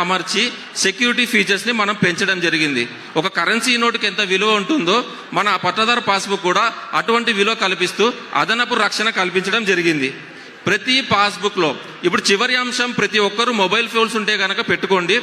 అమర్చి సెక్యూరిటీ ఫీచర్స్ని మనం పెంచడం జరిగింది. ఒక కరెన్సీ నోటుకి ఎంత విలువ ఉంటుందో మన పట్టదారు పాస్బుక్ కూడా అటువంటి విలువ కల్పిస్తూ అదనపు రక్షణ కల్పించడం జరిగింది. ప్రతి పాస్బుక్లో ఇప్పుడు చివరి అంశం ప్రతి ఒక్కరూ మొబైల్ ఫోన్స్ ఉంటే కనుక పెట్టుకోండి.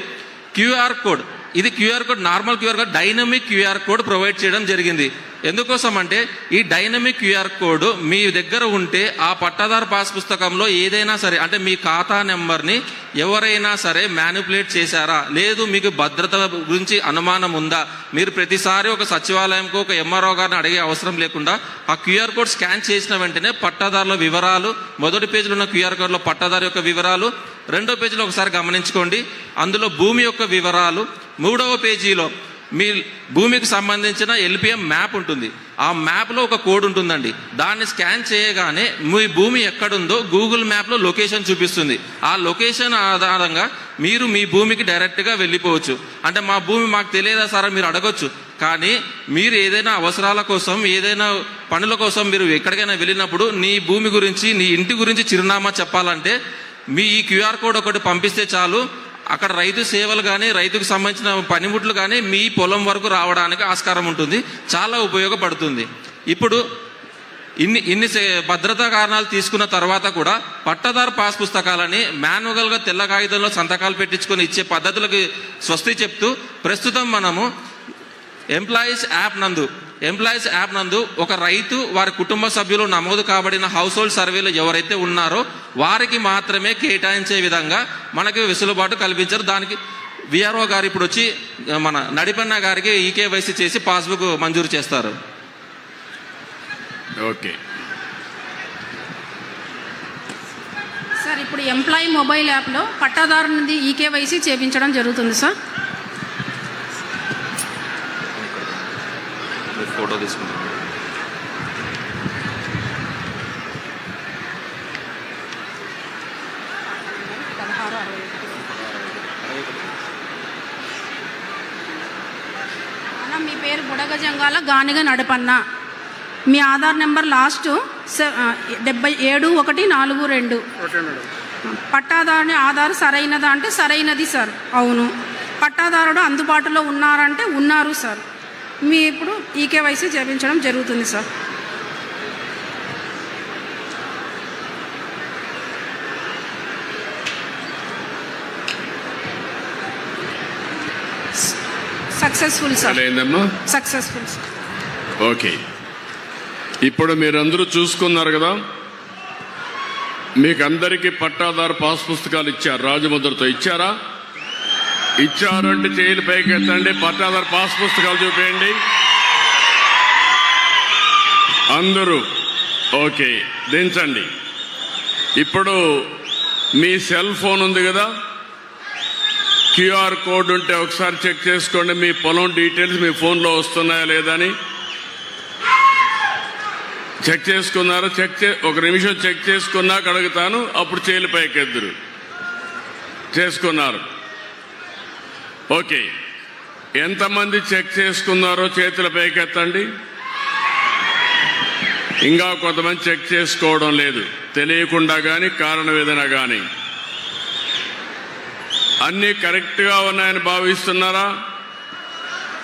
క్యూఆర్ కోడ్ ఇది QR code normal QR code dynamic QR code provide చేయడం జరిగింది. ఎందుకోసం అంటే ఈ డైనమిక్ క్యూఆర్ కోడ్ మీ దగ్గర ఉంటే ఆ పట్టాదారు పాస్ పుస్తకంలో ఏదైనా సరే అంటే మీ ఖాతా నెంబర్ని ఎవరైనా సరే మ్యానిపులేట్ చేశారా? లేదు మీకు భద్రత గురించి అనుమానం ఉందా? మీరు ప్రతిసారి ఒక సచివాలయంకు ఒక ఎంఆర్ఓ గారిని అడిగే అవసరం లేకుండా ఆ క్యూఆర్ కోడ్ స్కాన్ చేసిన వెంటనే పట్టాదారుల వివరాలు మొదటి పేజీలో ఉన్న క్యూఆర్ కోడ్లో పట్టాదారు యొక్క వివరాలు రెండో పేజీలో ఒకసారి గమనించుకోండి. అందులో భూమి యొక్క వివరాలు మూడవ పేజీలో మీ భూమికి సంబంధించిన ఎల్పిఎం మ్యాప్ ఉంటుంది. ఆ మ్యాప్లో ఒక కోడ్ ఉంటుందండి. దాన్ని స్కాన్ చేయగానే మీ భూమి ఎక్కడుందో గూగుల్ మ్యాప్లో లొకేషన్ చూపిస్తుంది. ఆ లొకేషన్ ఆధారంగా మీరు మీ భూమికి డైరెక్ట్గా వెళ్ళిపోవచ్చు. అంటే మా భూమి మాకు తెలియదా సార్ మీరు అడగొచ్చు. కానీ మీరు ఏదైనా అవసరాల కోసం ఏదైనా పనుల కోసం మీరు ఎక్కడికైనా వెళ్ళినప్పుడు నీ భూమి గురించి నీ ఇంటి గురించి చిరునామా చెప్పాలంటే మీ ఈ క్యూఆర్ కోడ్ ఒకటి పంపిస్తే చాలు. అక్కడ రైతు సేవలు కానీ రైతుకు సంబంధించిన పనిముట్లు కానీ మీ పొలం వరకు రావడానికి ఆస్కారం ఉంటుంది. చాలా ఉపయోగపడుతుంది. ఇప్పుడు ఇన్ని ఇన్ని సే- భద్రతా కారణాలు తీసుకున్న తర్వాత కూడా పట్టదారు పాస్ పుస్తకాలని మాన్యువల్గా తెల్ల కాగితంలో సంతకాలు పెట్టించుకొని ఇచ్చే పద్ధతులకి స్వస్తి చెప్తూ ప్రస్తుతం మనము ఎంప్లాయీస్ యాప్ నందు ఎంప్లాయీస్ యాప్ నందు ఒక రైతు వారి కుటుంబ సభ్యులు నమోదు కాబడిన హౌస్ హోల్డ్ సర్వేలో ఎవరైతే ఉన్నారో వారికి మాత్రమే కేటాయించే విధంగా మనకి వెసులుబాటు కల్పించారు. దానికి విఆర్ఓ గారు ఇప్పుడు వచ్చి మన నడిపన్న గారికి ఈకేవైసీ చేసి పాస్బుక్ మంజూరు చేస్తారు. ఓకే. సార్ ఇప్పుడు ఎంప్లాయీ మొబైల్ యాప్లో పట్టాదారునిది ఈకేవైసీ చేపించడం జరుగుతుంది సార్. ఫోటో తీసుకుంటాం మీ పేరు బుడగ జంగాల గానిగ నడపన్న. మీ ఆధార్ నెంబర్ లాస్ట్ డెబ్బై ఏడు ఒకటి నాలుగు రెండు. పట్టాదారుని ఆధార్ సరైనదా అంటే సరైనది సార్. అవును. పట్టాదారుడు అందుబాటులో ఉన్నారంటే ఉన్నారు సార్. మీ ఇప్పుడు ఈకేవైసీ చేపించడం జరుగుతుంది sir. Successful sir successful sir okay. ఇప్పుడు మీరందరూ చూసుకున్నారు కదా? మీకు అందరికీ పట్టాదారు పాస్ పుస్తకాలు ఇచ్చారు రాజముద్రతో ఇచ్చారా? ఇచ్చారంటే చేయలు పైకి ఎత్తండి. పట్టాదారు పాస్ పుస్తకాలు చూపేయండి. అందరూ ఓకే దించండి. ఇప్పుడు మీ సెల్ ఫోన్ ఉంది కదా? క్యూఆర్ కోడ్ ఉంటే ఒకసారి చెక్ చేసుకోండి. మీ పొలం డీటెయిల్స్ మీ ఫోన్లో వస్తున్నాయా లేదా అని. చెక్ చేసుకున్నారా? చెక్ చే ఒక నిమిషం చెక్ చేసుకున్నాక అడుగుతాను. అప్పుడు చేయలు పైకెద్దురు చేసుకున్నారు. ఓకే. ఎంతమంది చెక్ చేసుకున్నారో చేతుల పైకెత్తండి. ఇంకా కొంతమంది చెక్ చేసుకోవడం లేదు. తెలియకుండా కానీ కారణం ఏదైనా కానీ అన్నీ కరెక్ట్గా ఉన్నాయని భావిస్తున్నారా?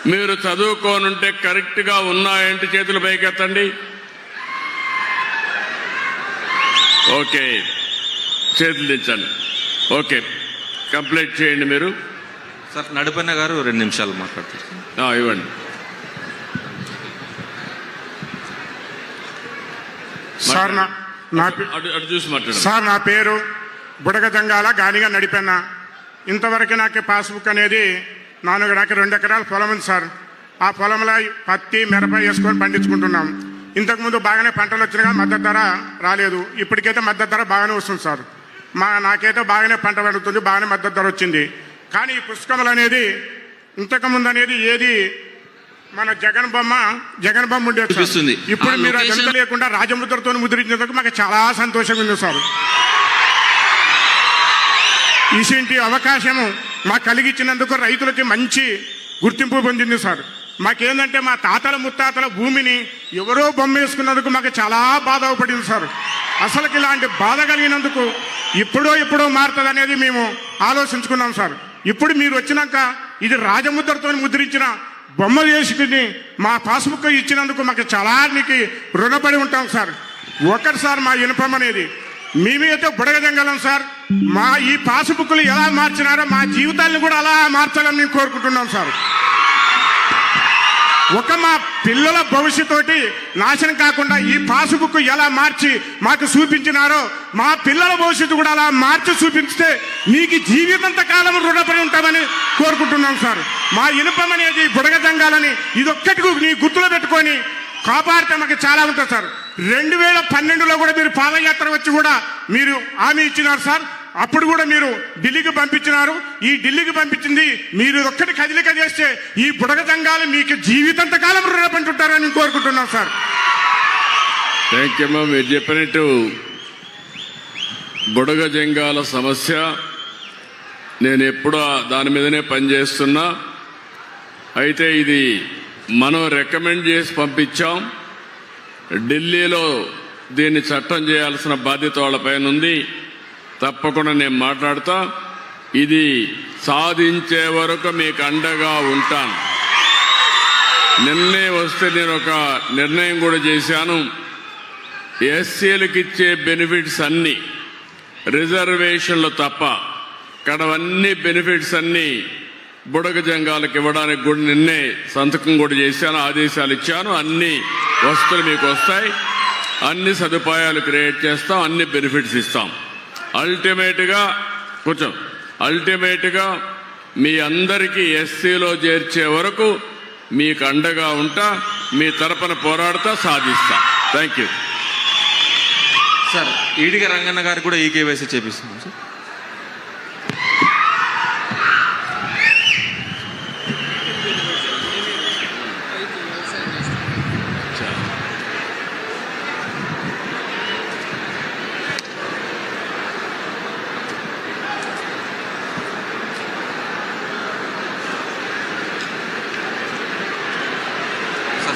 మీరు చదువుకోనుంటే కరెక్ట్గా ఉన్నాయంటే చేతులు పైకెత్తండి. ఓకే. చేతులు దించండి. ఓకే. కంప్లీట్ చేయండి మీరు. సార్ నడిపన్న గారు రెండు నిమిషాలు మాట్లాడతారు. ఆ, ఇవ్వండి. సార్ నా సార్ నా పేరు బుడగ జంగాల గానిగా నడిపెన్న. ఇంతవరకు నాకు పాస్బుక్ అనేది నాలుగు నాకు రెండు ఎకరాల పొలం ఉంది సార్. ఆ పొలంలో పత్తి మిరప వేసుకొని పండించుకుంటున్నాం. ఇంతకుముందు బాగానే పంటలు వచ్చినా కానీ మద్దతు ధర రాలేదు. ఇప్పటికైతే మద్దతు ధర బాగానే వస్తుంది సార్. మా నాకైతే బాగానే పంట పండుతుంది బాగానే మద్దతు ధర వచ్చింది. కానీ ఈ పుస్తకములు అనేది ఇంతకుముందు అనేది ఏది మన జగన్ బొమ్మ జగన్ బొమ్మ. చూపిస్తుంది. ఇప్పుడు మీరు అదంతా లేకుండా రాజముద్రతో ముద్రించినందుకు మాకు చాలా సంతోషంగా ఉంది సార్ ఇటువంటి అవకాశము మాకు కలిగించినందుకు రైతులకి మంచి గుర్తింపు పొందింది సార్ మాకేందంటే మా తాతల ముత్తాతల భూమిని ఎవరో బొమ్మ వేసుకున్నందుకు మాకు చాలా బాధపడింది సార్ అసలుకి ఇలాంటి బాధ కలిగినందుకు ఇప్పుడో ఎప్పుడో మారుతుంది అనేది మేము ఆలోచించుకున్నాం సార్ ఇప్పుడు మీరు వచ్చినాక ఇది రాజముద్రతో ముద్రించిన బొమ్మలు వేసుకుని మా పాస్బుక్ ఇచ్చినందుకు మాకు చాలా రుణపడి ఉంటాం సార్. ఒకటి సార్ మా ఇనుపం అనేది. మేమైతే బుడగజంగలం సార్. మా ఈ పాస్బుక్లు ఎలా మార్చినారో మా జీవితాలను కూడా అలా మార్చాలని మేము కోరుకుంటున్నాం సార్. ఒక మా పిల్లల భవిష్యత్తు నాశనం కాకుండా ఈ పాసుబుక్ ఎలా మార్చి మాకు చూపించినారో మా పిల్లల భవిష్యత్తు కూడా అలా మార్చి చూపించితే మీకు జీవితంత కాలం రుణపడి ఉంటామని కోరుకుంటున్నాం సార్. మా ఇనుపం అనేది బుడగజంగాలని ఇదొక్కటి నీ గుర్తులో పెట్టుకొని కాపాడితే మాకు చాలా ఉంటుంది సార్. రెండు వేల పన్నెండులో కూడా మీరు పాదయాత్ర వచ్చి కూడా మీరు హామీ ఇచ్చినారు సార్. అప్పుడు కూడా మీరు ఢిల్లీకి పంపించినారు. ఈ ఢిల్లీకి పంపించింది మీరు ఒక్కటి కదిలిక చేస్తే ఈ బుడగ సంఘాలు మీకు జీవితంత కాలం రుణపంటుంటారని కోరుకుంటున్నాం సార్. థ్యాంక్ యూ అమ్మా మీరు చెప్పినట్టు బుడగ జంగాల సమస్య నేను ఎప్పుడూ దాని మీదనే పనిచేస్తున్నా. అయితే ఇది మనం రికమెండ్ చేసి పంపించాం. ఢిల్లీలో దీన్ని చట్టం చేయాల్సిన బాధ్యత వాళ్ళపైన ఉంది. తప్పకుండా నేను మాట్లాడతా. ఇది సాధించే వరకు మీకు అండగా ఉంటాను. నిన్నే వస్తే నేను ఒక నిర్ణయం కూడా చేశాను. ఎస్సీలకు ఇచ్చే బెనిఫిట్స్ అన్నీ రిజర్వేషన్లు తప్ప కడవన్నీ బెనిఫిట్స్ అన్నీ బుడగ జంగాలకు ఇవ్వడానికి కూడా నిన్నే సంతకం కూడా చేశాను ఆదేశాలు ఇచ్చాను. అన్ని వస్తువులు మీకు వస్తాయి. అన్ని సదుపాయాలు క్రియేట్ చేస్తాం అన్ని బెనిఫిట్స్ ఇస్తాం. అల్టిమేట్గా కొంచెం అల్టిమేట్గా మీ అందరికీ ఎస్సీలో చేర్చే వరకు మీకు అండగా ఉంటా మీ తరపున పోరాడతా సాధిస్తా. Thank you sir Ediga Ranganna garu కూడా ఈ కేవైసీ చేపిస్తున్నాం సార్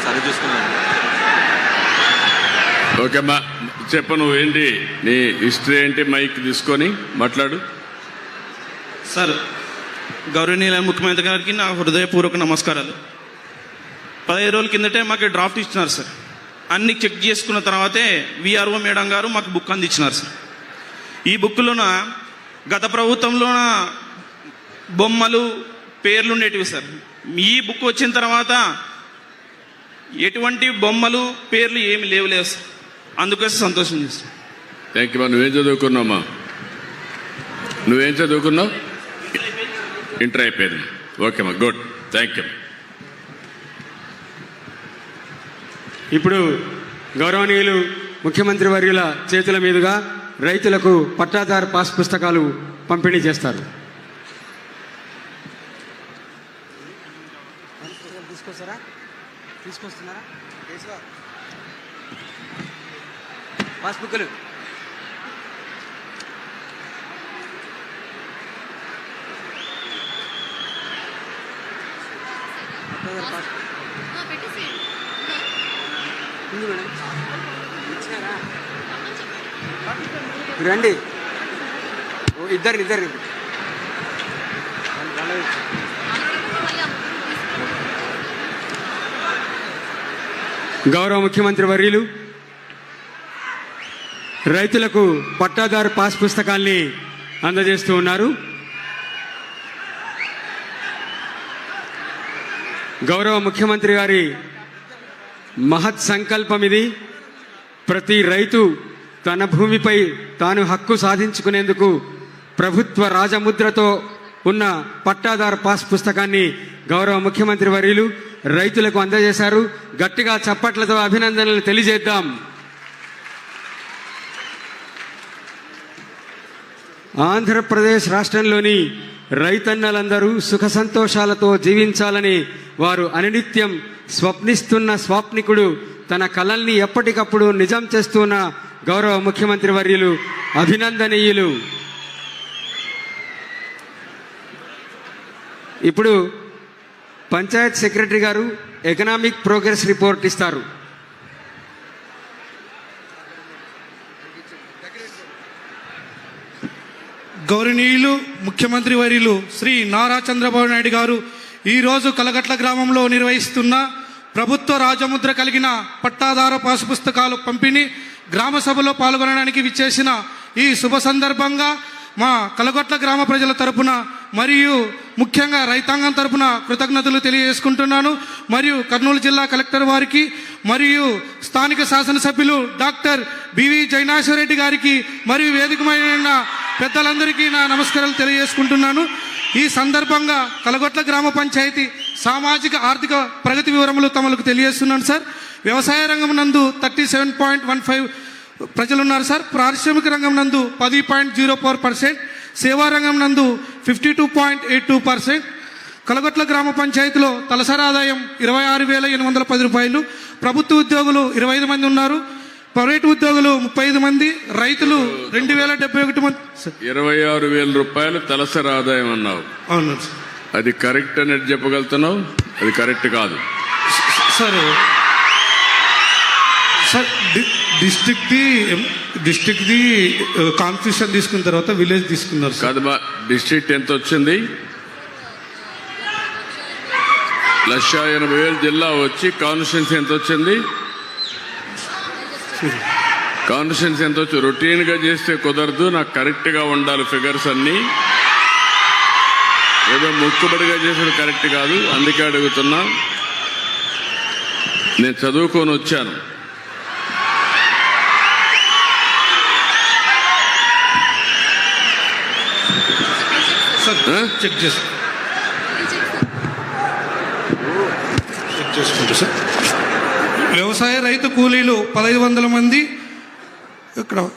సరే చూసుకున్నాను చెప్ప నువ్వు ఏంటి? నువ్వేంటి నీ హిస్టరీ ఏంటి? మైక్ తీసుకొని మాట్లాడు. సార్ గౌరవనీయుల ముఖ్యమంత్రి గారికి నా హృదయపూర్వక నమస్కారాలు. పదిహేను రోజుల కిందటే మాకు డ్రాఫ్ట్ ఇచ్చినారు సార్. అన్ని చెక్ చేసుకున్న తర్వాతే విఆర్ఓ మేడం గారు మాకు బుక్ అందించినారు సార్. ఈ బుక్లోన గత ప్రభుత్వంలోన బొమ్మలు పేర్లు ఉండేటివి సార్. ఈ బుక్ వచ్చిన తర్వాత ఎటువంటి బొమ్మలు పేర్లు ఏమి లేవు లేవు సార్. అందుకోసం సంతోషం చేస్తాను థ్యాంక్ యూ నువ్వేం చదువుకున్నావమ్మా నువ్వేం చదువుకున్నావు? ఇంటర్ అయిపోయింది ఓకేమ్మా గుడ్ థ్యాంక్ యూ ఇప్పుడు గౌరవనీయులు ముఖ్యమంత్రి వర్యుల చేతుల మీదుగా రైతులకు పట్టాదారు పాస్ పుస్తకాలు పంపిణీ చేస్తారు. తీసుకొస్తారా? తీసుకొస్తున్నారా? పాస్బుక్లు ఉంది రండి. ఓ ఇద్దరు ఇద్దరు. గౌరవ ముఖ్యమంత్రి వర్యులు రైతులకు పట్టాదారు పాస్ పుస్తకాల్ని అందజేస్తూ ఉన్నారు. గౌరవ ముఖ్యమంత్రి గారి మహత్ సంకల్పం ఇది. ప్రతి రైతు తన భూమిపై తాను హక్కు సాధించుకునేందుకు ప్రభుత్వ రాజముద్రతో ఉన్న పట్టాదారు పాస్ పుస్తకాన్ని గౌరవ ముఖ్యమంత్రి వర్యులు రైతులకు అందజేశారు. గట్టిగా చప్పట్లతో అభినందనలు తెలియజేద్దాం. ఆంధ్రప్రదేశ్ రాష్ట్రంలోని రైతన్నలందరూ సుఖ సంతోషాలతో జీవించాలని వారు అనినిత్యం స్వప్నిస్తున్న స్వాప్నికుడు తన కలల్ని ఎప్పటికప్పుడు నిజం చేస్తున్న గౌరవ ముఖ్యమంత్రి వర్యులు అభినందనీయులు. ఇప్పుడు panchayat secretary garu economic progress report ఇస్తారు. గౌరవనీయులు ముఖ్యమంత్రి వర్యులు శ్రీ నారా చంద్రబాబు నాయుడు గారు ఈరోజు కలగట్ల గ్రామంలో నిర్వహిస్తున్న ప్రభుత్వ రాజముద్ర కలిగిన పట్టాదార పాసు పుస్తకాలు పంపిణీ గ్రామ సభలో పాల్గొనడానికి విచ్చేసిన ఈ శుభ సందర్భంగా మా కలగొట్ల గ్రామ ప్రజల తరపున మరియు ముఖ్యంగా రైతాంగం తరపున కృతజ్ఞతలు తెలియజేసుకుంటున్నాను. మరియు కర్నూలు జిల్లా కలెక్టర్ వారికి మరియు స్థానిక శాసనసభ్యులు డాక్టర్ బివి జైనాశ్వరరెడ్డి గారికి మరియు వేదికమైన పెద్దలందరికీ నా నమస్కారాలు తెలియజేసుకుంటున్నాను. ఈ సందర్భంగా కలగొట్ల గ్రామ పంచాయతీ సామాజిక ఆర్థిక ప్రగతి వివరములు తమకు తెలియజేస్తున్నాను సార్. వ్యవసాయ రంగం నందు thirty seven point one five ప్రజలు ఉన్నారు సార్. పారిశ్రామిక రంగం నందు పది పాయింట్ జీరో ఫోర్ పర్సెంట్. సేవా రంగం నందు fifty two point eight two percent. Kalagotla గ్రామ పంచాయతీలో తలసరి ఆదాయం ఇరవై ఆరు వేల ఎనిమిది వందల పది రూపాయలు. ప్రభుత్వ ఉద్యోగులు ఇరవై ఐదు మంది ఉన్నారు. ప్రైవేటు ఉద్యోగులు ముప్పై ఐదు మంది రైతులు రెండు వేల డెబ్బై ఒకటి మంది. ఇరవై ఆరు వేల రూపాయలు తలసరి ఆదాయం అన్నావు. అవును సార్. అది కరెక్ట్ అనేది చెప్పగలుగుతున్నావు? అది కరెక్ట్ కాదు. సార్ సార్ డి- డిస్ట్రిక్ట్ది డిస్ట్రిక్ట్ది కాన్స్టిట్యూషన్ తీసుకున్న తర్వాత విలేజ్ తీసుకున్నారు కాదు మా డిస్ట్రిక్ట్ ఎంత వచ్చింది? లక్ష ఎనభై వేలు జిల్లా వచ్చి కాన్స్టిట్యున్సీ ఎంత వచ్చింది? కాన్స్టిట్యున్సీ ఎంత వచ్చి రొటీన్గా చేస్తే కుదరదు. నాకు కరెక్ట్గా ఉండాలి ఫిగర్స్ అన్ని. ఏదో ముక్కుబడిగా చేసేది కరెక్ట్ కాదు. అందుకే అడుగుతున్నా. నేను చదువుకొని వచ్చాను? చెక్ చేసు చెక్ చేసుకుంటా సార్. వ్యవసాయ రైతు కూలీలు పదహైదు వందల మంది. ఇక్కడ